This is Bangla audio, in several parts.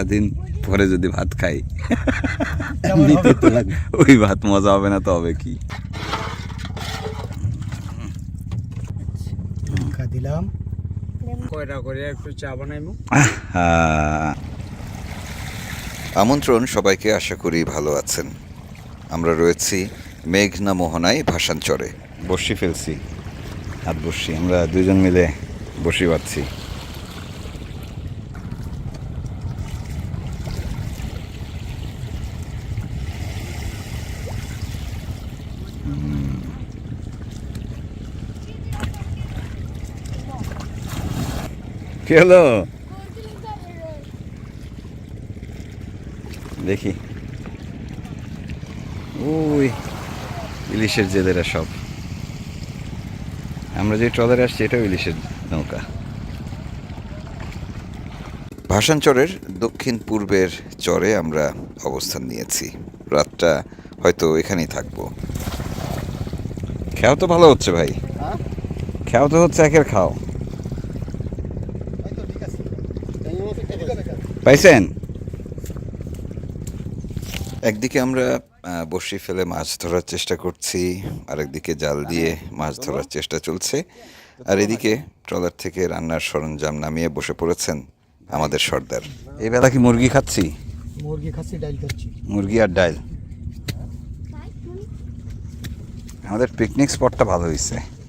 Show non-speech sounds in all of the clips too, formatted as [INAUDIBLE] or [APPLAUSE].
সারাদিন পরে যদি ভাত খাই। তো ওই ভাত মজা হবে না তো হবে কি দিলাম। কয়টা করে? একটু চা বানাইমু আহা। আমন্ত্রণ সবাইকে আশা করি ভালো আছেন। আমরা রয়েছি মেঘনা মোহনায় ভাসানচরে। বসি ফেলছি। হাত বসি। আমরা দুজন মিলে বসি পাচ্ছি কি হলো? দেখি। ওই ইলিশের জেলেরা সব। আমরা যে ট্রলারে আসছি এটাও ইলিশের নৌকা। ভাসানচরের দক্ষিণ পূর্বের চরে আমরা অবস্থান নিয়েছি। রাতটা হয়তো এখানেই থাকব। খেয়াও তো ভালো হচ্ছে ভাই। খেয়াও তো হচ্ছে একের খাও। পাইছেন? একদিকে আমরা বড়শি ফেলে মাছ ধরার চেষ্টা করছি আরেকদিকে জাল দিয়ে মাছ ধরার চেষ্টা চলছে। আর এদিকে ট্রলার থেকে রান্নার সরঞ্জাম নামিয়ে বসে পড়েছেন আমাদের সর্দার। এই বেলা কি মুরগি খাচ্ছি? মুরগি খাসি ডাল করছি মুরগি আর ডাল। আমাদের পিকনিক স্পটটা ভালো হয়েছে বসে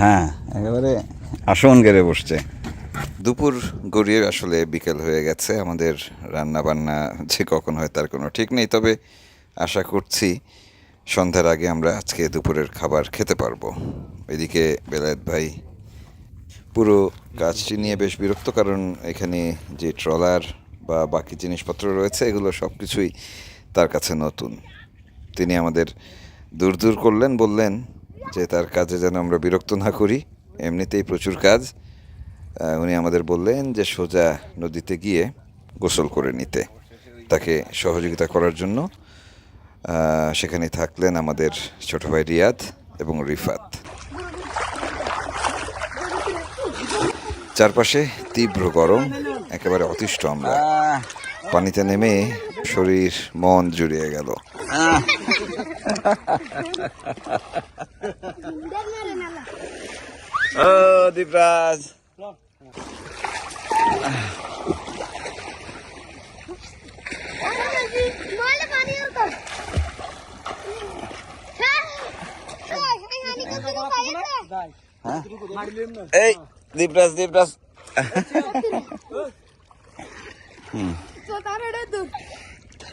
হ্যাঁ একেবারে আসন গেড়ে বসছে। দুপুর গড়িয়ে আসলে বিকেল হয়ে গেছে। আমাদের রান্না বান্না যে কখন হয় তার কোনো ঠিক নেই। তবে আশা করছি সন্ধ্যার আগে আমরা আজকে দুপুরের খাবার খেতে পারব। এদিকে বেলায়েত ভাই পুরো কাজটি নিয়ে বেশ বিরক্ত, কারণ এখানে যে ট্রলার বা বাকি জিনিসপত্র রয়েছে, এগুলো সব কিছুই তার কাছে নতুন। তিনি আমাদের দূর দূর করলেন, বললেন যে তার কাজে যেন আমরা বিরক্ত না করি, এমনিতেই প্রচুর কাজ। উনি আমাদের বললেন যে সোজা নদীতে গিয়ে গোসল করে নিতে। তাকে সহযোগিতা করার জন্য সেখানে থাকলেন আমাদের ছোট ভাই রিয়াদ এবং রিফাত। চারপাশে তীব্র গরম, একেবারে অতিষ্ঠ আমরা। পানিতে নেমে শরীর মন জুড়িয়ে গেল। ও দীপরাজ Mole পানি ওটা হ্যাঁ এই দীপরাজ দীপরাজ।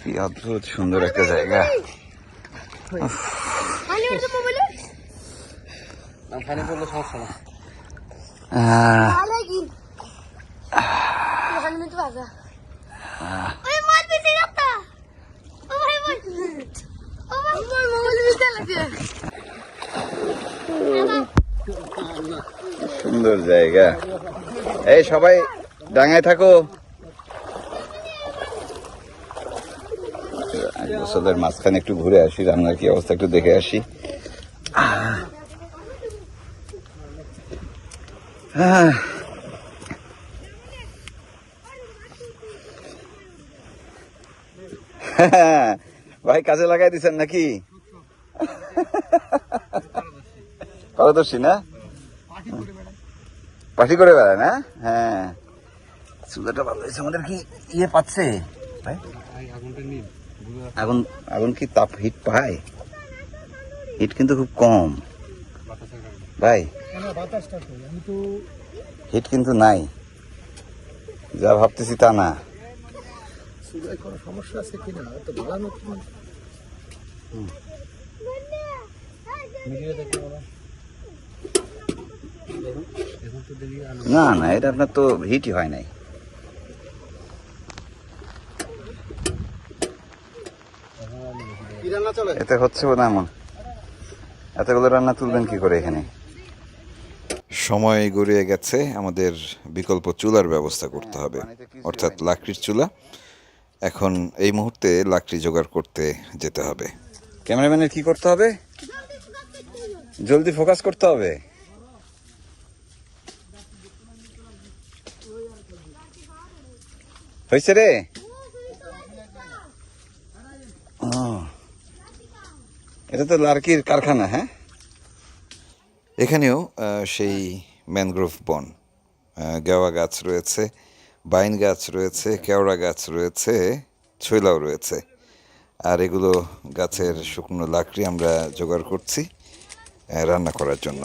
কি অদ্ভুত সুন্দর একটা জায়গা। সুন্দর জায়গা। এই সবাই ডাঙায় থাকো। গোসলের মাঝখানে একটু ঘুরে আসি, রান্নার কি অবস্থা একটু দেখে আসি। ভাই, কাজে লাগাই দিছেন নাকি? পারদর্শী না? পার্টি করে বেড়ায় না? হ্যাঁ। চুলাটা ভালো হয়েছে, আমাদের কি ইয়ে পাচ্ছে? ভাই? আগুন আগুন কি তাপ হিট পায়? হিট কিন্তু খুব কম। ভাই হিট কিন্তু নাই। যা ভাবতেছি তা না। না না, এটা আপনার তো হিটই হয় নাই কি রান্না চলে এতে হচ্ছে বোধ এমন। এতগুলো রান্না তুলবেন কি করে এখানে? সময় গড়িয়ে গেছে আমাদের বিকল্প চুলার ব্যবস্থা করতে হবে অর্থাৎ লাকড়ির চুলা। এখন এই মুহূর্তে লাকড়ি জোগাড় করতে যেতে হবে। ক্যামেরাম্যানের কি করতে হবে? জলদি ফোকাস করতে হবে। হয়েছে রে ও, এটা তো লার্কির কারখানা হ্যাঁ এখানেও সেই ম্যানগ্রোভ বন গেওয়া গাছ রয়েছে বাইন গাছ রয়েছে কেওড়া গাছ রয়েছে ছৈলাও রয়েছে আর এগুলো গাছের শুকনো লাকড়ি আমরা জোগাড় করছি রান্না করার জন্য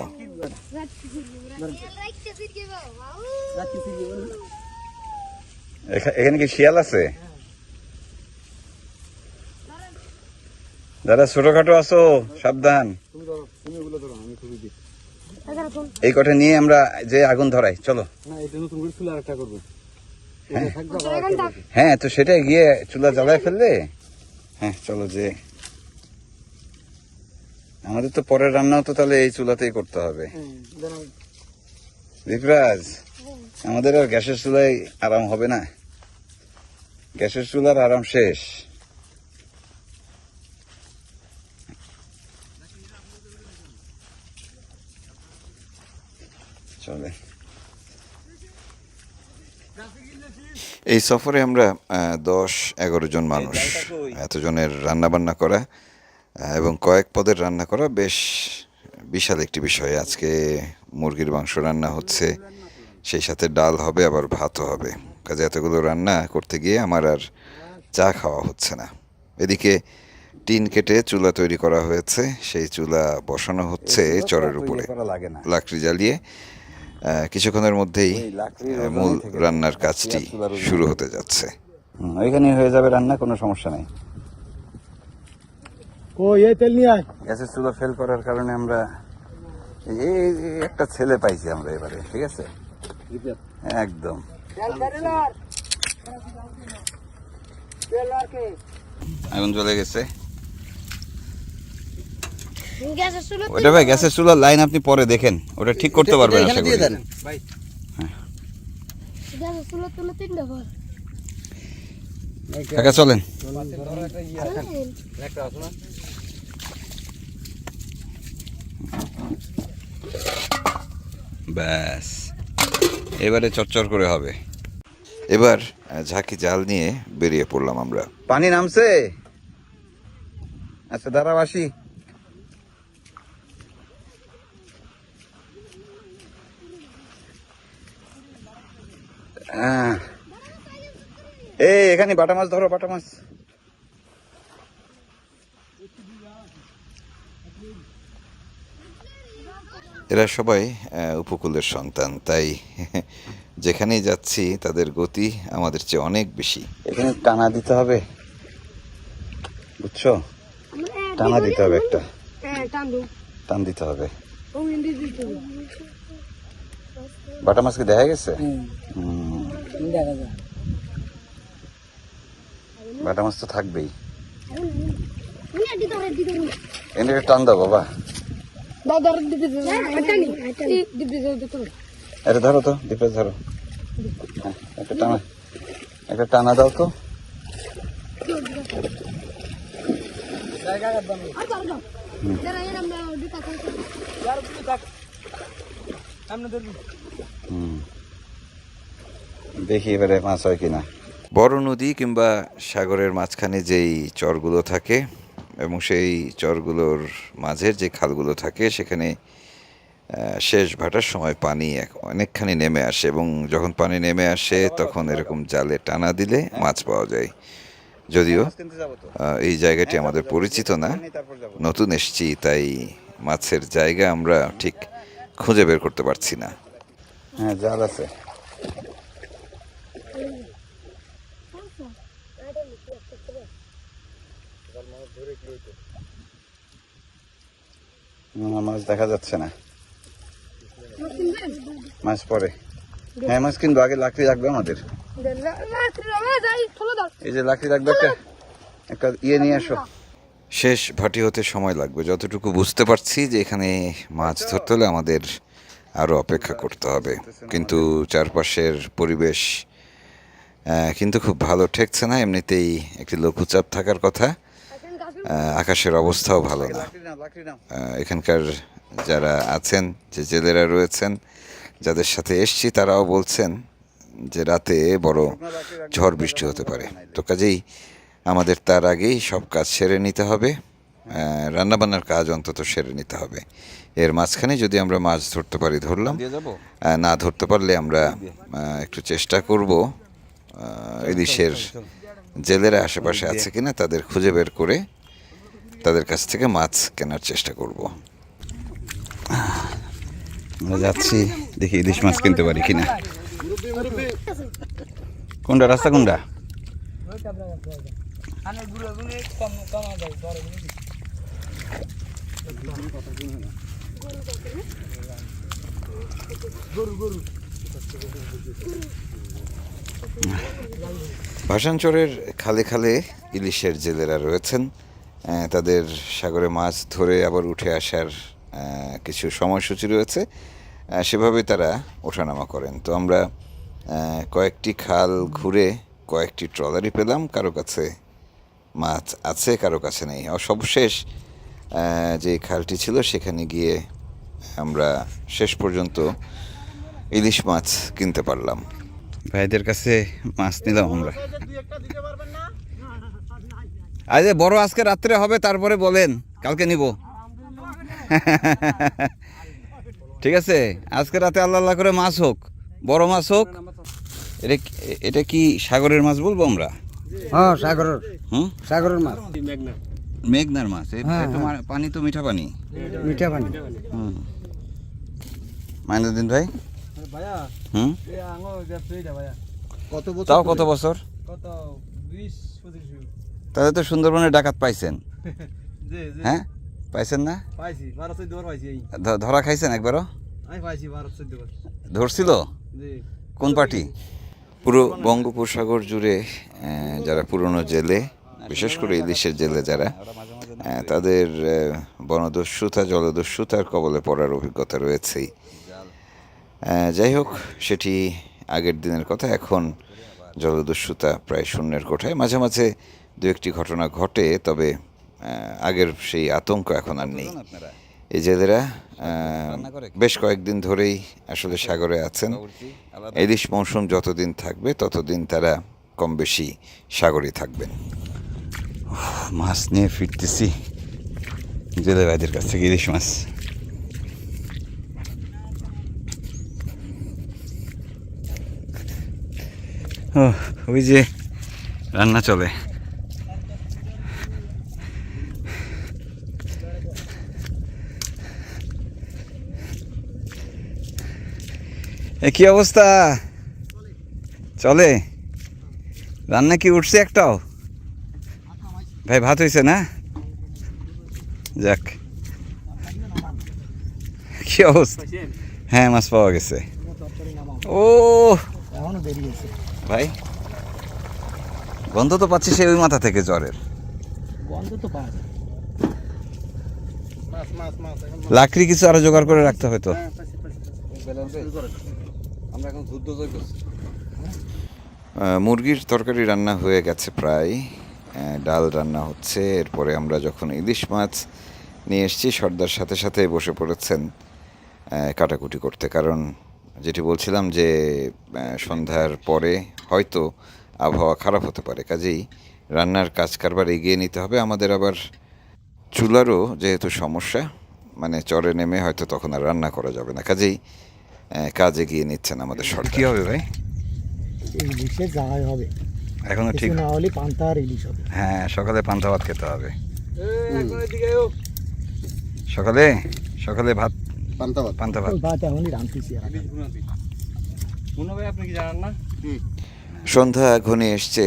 এখানে কি শিয়াল আছে দাদা, ছোটখাটো আছো? সাবধান। এই কটা নিয়ে আমরা যে আগুন ধরাই, চলো। হ্যাঁ তো সেটাই গিয়ে চুলা জ্বালায় ফেললে? হ্যাঁ চলো যে। আমাদের তো পরের রান্নাও তো তাহলে এই চুলাতেই করতে হবে। দীপরাজ আমাদের আর গ্যাসের চুলায় আরাম হবে না। গ্যাসের চুলার আরাম শেষ। চলে এই সফরে আমরা দশ এগারো জন মানুষ এতজনের রান্না বান্না করা এবং কয়েক পদের রান্না করা বেশ বিশাল একটি বিষয়। আজকে মুরগির মাংস রান্না হচ্ছে সেই সাথে ডাল হবে আবার ভাতও হবে। কাজে এতগুলো রান্না করতে গিয়ে আমার আর চা খাওয়া হচ্ছে না। এদিকে টিন কেটে চুলা তৈরি করা হয়েছে সেই চুলা বসানো হচ্ছে চরের উপরে। লাকড়ি জ্বালিয়ে কিছুক্ষণের মধ্যেই মূল রান্নার কাজটি শুরু হতে যাচ্ছে। ওইখানে হয়ে যাবে রান্না কোনো সমস্যা নেই। ও এই তেল নিয়ে আয়। গ্যাসের চুলা ফেল করার কারণে আমরা এই একটা ছেলে পাইছি আমরা এবারে ঠিক আছে? একদম। আগুন জ্বলে গেছে। চুলো ওটা ভাই গ্যাসের চুলার লাইন আপনি পরে দেখেন। ওটা ঠিক করতে পারবেন আশা করি। ভাই। গ্যাসের চুলো তুলে তিনটা ঘর কাকা চলেন। একটা আছে না? ব্যাস। এবারে চচ্চর করে হবে। এবার ঝাঁকি জাল নিয়ে বেরিয়ে পড়লাম আমরা। পানি নামছে? আচ্ছা দাঁড়াও আসি। আহ। এই এখানে বাটা মাছ ধরো বাটা মাছ। এরা সবাই উপকূলের সন্তান তাই যেখানেই যাচ্ছি তাদের গতি আমাদের চেয়ে অনেক বেশি। এখানে টানা দিতে হবে। বুঝছ? টানা দিতে হবে একটা। হ্যাঁ টান দিতে হবে। বাটা মাছকে দেখা গেছে? হুম। বাটা মাছ তো থাকবেই। এনে টান দাও বাবা। দাও ধর তো দীপে ধরো। হ্যাঁ, একটা টানা একটা টানা দাও তো। আর হুম। দেখি এবারে মাছ হয় কিনা। বড় নদী কিংবা সাগরের মাঝখানে যেই চরগুলো থাকে এবং সেই চরগুলোর মাঝের যে খালগুলো থাকে সেখানে শেষ ভাটার সময় পানি অনেকখানি নেমে আসে এবং যখন পানি নেমে আসে তখন এরকম জালে টানা দিলে মাছ পাওয়া যায়। যদিও এই জায়গাটি আমাদের পরিচিত না। নতুন এসছি তাই মাছের জায়গা আমরা ঠিক খুঁজে বের করতে পারছি না। হ্যাঁ জাল আছে। না, মাছ দেখা যাচ্ছে না। মাছ পরে। হ্যাঁ মাছ কিন্তু আগে লাকড়ি রাখবে আমাদের। এই যে লাকড়ি রাখবে একটা একটা ইয়ে নিয়ে আসো। শেষ ভাটি হতে সময় লাগবে। যতটুকু বুঝতে পারছি যে এখানে মাছ ধরতে হলে আমাদের আরও অপেক্ষা করতে হবে। কিন্তু চারপাশের পরিবেশ কিন্তু খুব ভালো ঠেকছে না। এমনিতেই একটি লঘুচাপ থাকার কথা। আকাশের অবস্থাও ভালো না। এখানকার যারা আছেন যে জেলেরা রয়েছেন যাদের সাথে এসছি তারাও বলছেন যে রাতে বড় ঝড় বৃষ্টি হতে পারে। তো কাজেই আমাদের তার আগেই সব কাজ সেরে নিতে হবে। রান্নাবান্নার কাজ অন্তত সেরে নিতে হবে। এর মাঝখানে যদি আমরা মাছ ধরতে পারি ধরলাম। না ধরতে পারলে আমরা একটু চেষ্টা করব। ইলিশের জেলেরা আশেপাশে আছে কিনা তাদের খুঁজে বের করে তাদের কাছ থেকে মাছ কেনার চেষ্টা করব। আমরা যাচ্ছি, দেখি ইলিশ মাছ কিনতে পারি কিনা। কোনটা, রাস্তা কোনটা? ভাসানচরের খালে খালে ইলিশের জেলেরা রয়েছেন। তাদের সাগরে মাছ ধরে আবার উঠে আসার কিছু সময়সূচি রয়েছে। সেভাবে তারা ওঠানামা করেন। তো আমরা কয়েকটি খাল ঘুরে কয়েকটি ট্রলারই পেলাম। কারও কাছে মাছ আছে কারও কাছে নেই। আর সর্বশেষ যে খালটি ছিল সেখানে গিয়ে আমরা শেষ পর্যন্ত ইলিশ মাছ কিনতে পারলাম। ভাইদের কাছে মাছ নিলাম আমরা। আজ বড় আজকে রাত্রে হবে তারপরে বলেন কালকে নিব। ঠিক আছে? আজকে রাতে আল্লাহ আল্লাহ করে মাছ হোক বড় মাছ হোক এটা কি- এটা কি সাগরের মাছ বলব আমরা? হ্যাঁ সাগরের। হুম? সাগরের মাছ। মেঘনার মাছ এই হ্যাঁ, পানি তো মিঠা পানি? মিঠা পানি। হুম। মাইনুদ্দিন ভাই? ভাইয়া। হুম কত বছর তাও কত বছর? কত বিশ তাহলে তো সুন্দরবনে ডাকাত পাইছেন। [LAUGHS] জি জি। হ্যাঁ? পাইছেন না? ধরা খাইছেন একবারও? ধরছিল? কোন পার্টি? পুরো বঙ্গোপসাগর জুড়ে যারা পুরনো জেলে বিশেষ করে ইলিশের জেলে যারা তাদের বনদস্যুতা জলদস্যুতার কবলে পড়ার অভিজ্ঞতা রয়েছেই। যাই হোক সেটি আগের দিনের কথা এখন জলদস্যুতা প্রায় শূন্যের কোঠায়। মাঝে মাঝে দু একটি ঘটনা ঘটে তবে আগের সেই আতঙ্ক এখন আর নেই। এই জেলেরা বেশ কয়েকদিন ধরেই আসলে সাগরে আছেন। ইলিশ মৌসুম যতদিন থাকবে ততদিন তারা কম বেশি সাগরে থাকবেন। মাছ নিয়ে ফিরতেছি। জেলে ভাইদের কাছ থেকে ইলিশ মাছ। ওই যে রান্না চলে। এ কি অবস্থা? চলে? রান্না কি উঠছে একটাও? ভাই ভাত হয়েছে না? যাক। কি অবস্থা? হ্যাঁ মাছ পাওয়া গেছে। ও! এখনও দেরি আছে ভাই গন্ধ তো পাচ্ছি সে ওই মাথা থেকে জ্বরের। গন্ধ তো পাওয়া যায়। লাকড়ি কিছু আরও জোগাড় করে রাখতে হবে তো। হ্যাঁ মুরগির তরকারি রান্না হয়ে গেছে প্রায়। ডাল রান্না হচ্ছে। এরপরে আমরা যখন ইলিশ মাছ নিয়ে এসেছি, সর্দার সাথে সাথে বসে পড়েছেন কাটাকুটি করতে। কারণ যেটি বলছিলাম যে সন্ধ্যার পরে হয়তো আবহাওয়া খারাপ হতে পারে। কাজেই রান্নার কাজ কারবার এগিয়ে নিতে হবে। আমাদের আবার চুলারও যেহেতু সমস্যা মানে চরে নেমে হয়তো তখন আর রান্না করা যাবে না। কাজেই কাজ গিয়ে নিচ্ছেন আমাদের সরকার। কী হবে ভাই? ইলিশে যাওয়াই হবে। এখনও ঠিক? না হলে পান্তা আর ইলিশ হবে। হ্যাঁ সকালে পান্তা ভাত খেতে হবে। এই এখন এদিকে ও সকালে? সকালে ভাত? পান্তা ভাত। পান্তা ভাত। ভাত এখনই রাঁধতেছি আর ভাই আপনি কি জানেন না? সন্ধ্যা ঘনিয়ে এসছে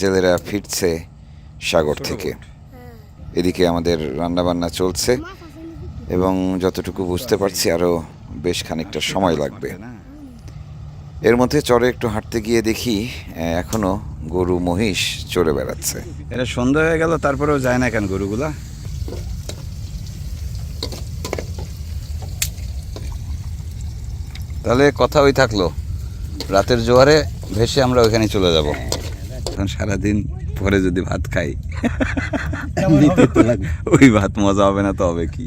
জেলেরা ফিরছে সাগর থেকে। এদিকে আমাদের রান্নাবান্না চলছে? এবং যতটুকু বুঝতে পারছি আরও বেশ খানিকটা সময় লাগবে। এর মধ্যে চরে একটু হাঁটতে গিয়ে দেখি আহ, এখনও গরু মহিষ চড়ে বেড়াচ্ছে। এটা সন্ধ্যা হয়ে গেল তারপরেও যায় না কেন গরুগুলা? তাহলে কথা ওই থাকল। রাতের জোয়ারে ভেসে আমরা ওইখানে চলে যাব। এখন সারাদিন পরে যদি ভাত খাই ওই ভাত মজা হবে না তো হবে কি?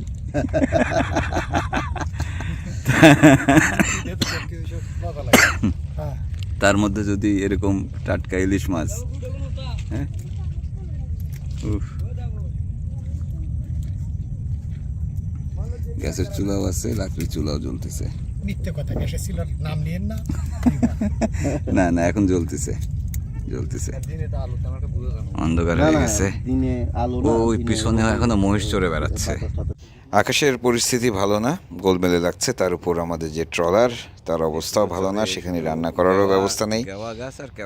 তার মধ্যে যদি এরকম টাটকা ইলিশ মাছ হ্যাঁ? গ্যাসের চুলাও আছে লাকড়ির চুলাও জ্বলতেছে। কথা গ্যাসের ছিল নাম নিয়েন না। না না এখন জ্বলতেছে জ্বলতেছে। যাবে অন্ধকার হয়ে গেছে। ওই পিছনে এখনও মহিষ চড়ে বেড়াচ্ছে। আকাশের পরিস্থিতি ভালো না গোলমেলে লাগছে তার উপর আমাদের যে ট্রলার তার অবস্থাও ভালো না সেখানে রান্না করারও ব্যবস্থা নেই।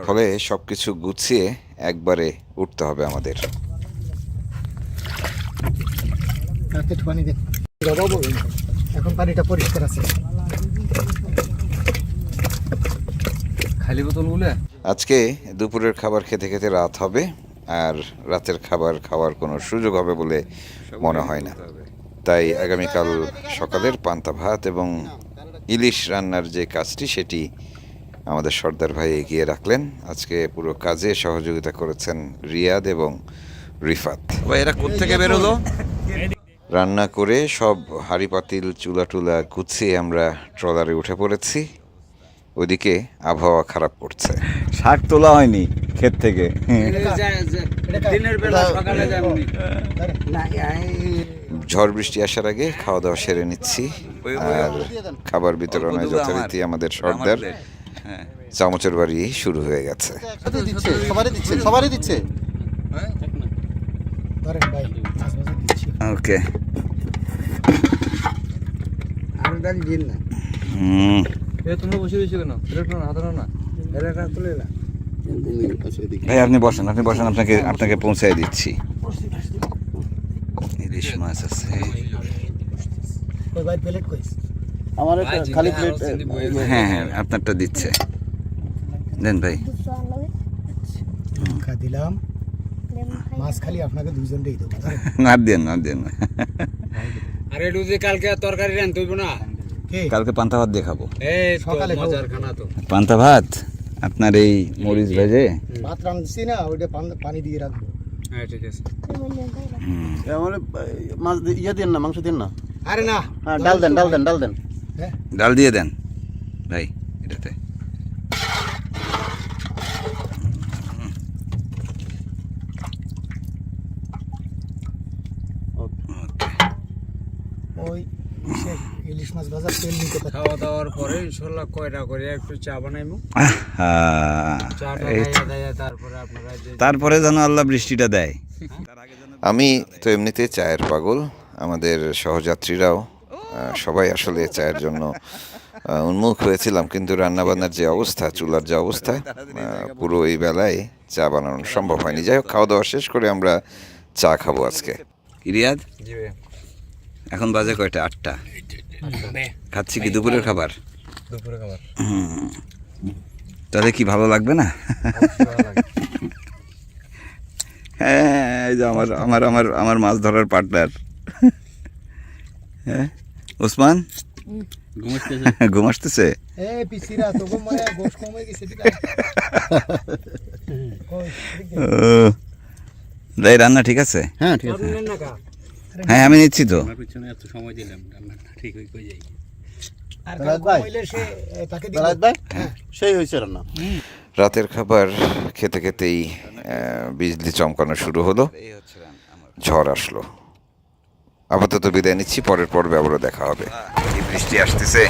ফলে সব কিছু গুছিয়ে একবারে উঠতে হবে আমাদের। এখন পানিটা পরিষ্কার আছে। খালি বোতল গুলে? আজকে দুপুরের খাবার খেতে খেতে রাত হবে আর রাতের খাবার খাওয়ার কোনো সুযোগ হবে বলে মনে হয় না। তাই আগামীকাল সকালের পান্তা ভাত এবং ইলিশ রান্নার যে কাজটি সেটি আমাদের সর্দার ভাই এগিয়ে রাখলেন। আজকে পুরো কাজে সহযোগিতা করেছেন রিয়াদ এবং রিফাত। এরা কোথেকে বেরোলো? রান্না করে সব হাঁড়ি পাতিল চুলা টুলা গুছিয়ে আমরা ট্রলারে উঠে পড়েছি। ওদিকে আবহাওয়া খারাপ করছে। শাক তোলা হয়নি ক্ষেত থেকে। দিনের বেলা সকালে যাবনি ঝড় বৃষ্টি আসার আগে খাওয়া দাওয়া সেরে নিচ্ছি। আর খাবার বিতরণে যথারীতি আমাদের সর্দার। চামচের বাড়ি শুরু হয়ে গেছে। ওকে। হুম। তোমরা বসে কেন? না। ভাই আপনি বসেন আপনি বসেন আপনাকে আপনাকে পৌঁছায় দিচ্ছি। মাছ আছে। ওই ভাই প্লেট কইস। আমার একটা খালি প্লেট হ্যাঁ হ্যাঁ আপনারটা দিচ্ছে। দেন ভাই। দিলাম। মাছ খালি আপনাকে দুইজনটাই দেবো। না দেন না দেন আরে একটু যে কালকে তরকারি রান তুইব না। কালকে পান্তা ভাত দিয়ে খাব। সকালে মজার খানা তো। পান্তা ভাত আপনার এই মরিচ ভেজে? ভাত রাঁধছি না ওইটা পানি দিয়ে রাখব হ্যাঁ ঠিক আছে। মাছ ইয়ে দেন না মাংস দিন না? আরে না। হ্যাঁ ডাল দেন ডাল দেন ডাল দেন। হ্যাঁ। ডাল দিয়ে দেন। ভাই এটাতে ওই ইসের ইলিশ মাছ ভাজার তেল নিতে পারি খাওয়া দাওয়ার পরে ইনশাল্লাহ কয়টা করে? একটু চা তারপরে যেন আল্লাহ বৃষ্টিটা দেয়। আমি তো এমনিতে চায়ের পাগল। আমাদের সহযাত্রীরাও সবাই আসলে চায়ের জন্য উন্মুখ হয়েছিলাম। কিন্তু রান্নাবান্নার যে অবস্থা চুলার যে অবস্থা পুরো এই বেলায় চা বানানো সম্ভব হয়নি। যাই হোক খাওয়া দাওয়া শেষ করে আমরা চা খাব আজকে। রিয়াদ এখন বাজে কয়টা? আটটা। খাচ্ছি কি দুপুরের খাবার? দুপুরে খাবার। হুম। তাহলে কি ভালো লাগবে না? [LAUGHS] হ্যাঁ এই যে আমার আমার আমার আমার মাছ ধরার পার্টনার হ্যাঁ ওসমান? [LAUGHS] ঘুম আসতেছে? [LAUGHS] রান্না ঠিক আছে? হ্যাঁ ঠিক আছে। হ্যাঁ আমি নিচ্ছি তো। এত সময় দিলাম ঠিক হয়ে যাই সেই হয়েছে রান্না। রাতের খাবার খেতে খেতেই বিজলি চমকানো শুরু হলো। ঝড় আসলো। আপাতত বিদায় নিচ্ছি পরের পর্বে আবারও দেখা হবে। বৃষ্টি আসতেছে।